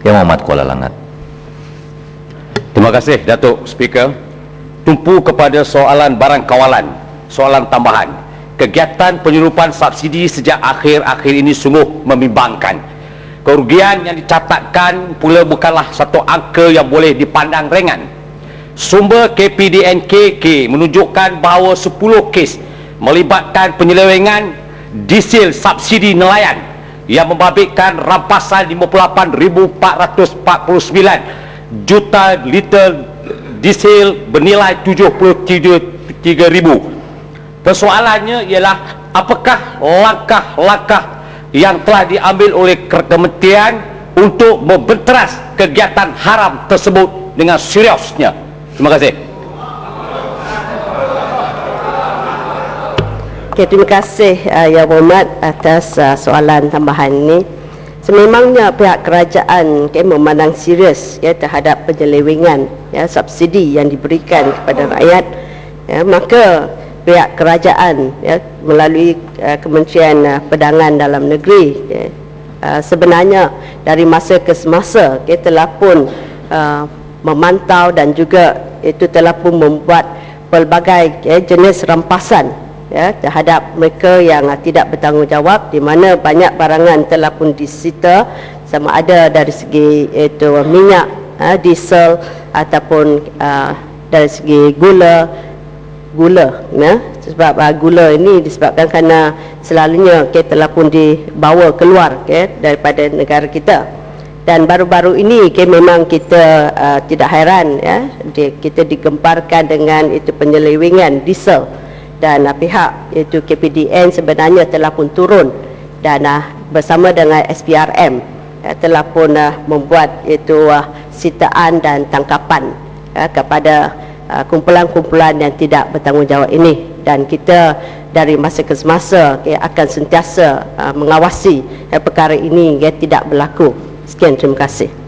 Yang Muhammad Kuala Langat. Terima kasih Datuk Speaker. Tumpu kepada soalan barang kawalan, soalan tambahan. Kegiatan penyeludupan subsidi sejak akhir-akhir ini sungguh membimbangkan. Kerugian yang dicatatkan pula bukanlah satu angka yang boleh dipandang ringan. Sumber KPDNKK menunjukkan bahawa 10 kes melibatkan penyelewengan diesel subsidi nelayan yang membabitkan rampasan 58,449 juta liter diesel bernilai 73,000 Persoalannya ialah apakah langkah-langkah yang telah diambil oleh kementerian untuk membenteras kegiatan haram tersebut dengan seriusnya. Terima kasih. Okay, terima kasih uh, Ya Muhammad atas uh, soalan tambahan ini. Sememangnya pihak kerajaan okay, memandang serius ya, terhadap penyelewengan ya, subsidi yang diberikan kepada rakyat. Ya, maka pihak kerajaan ya, melalui uh, Kementerian uh, Perdagangan Dalam Negeri ya, uh, sebenarnya dari masa ke semasa okay, telah pun uh, memantau dan juga itu telah pun membuat pelbagai ya, jenis rampasan ya, terhadap mereka yang tidak bertanggungjawab di mana banyak barangan telah pun disita sama ada dari segi itu minyak, uh, diesel ataupun uh, dari segi gula gula ya. Sebab uh, gula ini disebabkan kerana selalunya okay, telah pun dibawa keluar okay, daripada negara kita. Dan baru-baru ini okay, memang kita uh, tidak heran ya. Di, kita digemparkan dengan itu penyelewengan diesel dan uh, pihak itu KPDN sebenarnya telah pun turun dan uh, bersama dengan SPRM uh, telah pun uh, membuat itu uh, sitaan dan tangkapan uh, kepada Uh, kumpulan-kumpulan yang tidak bertanggungjawab ini dan kita dari masa ke semasa okay, akan sentiasa uh, mengawasi uh, perkara ini ya, tidak berlaku. Sekian terima kasih.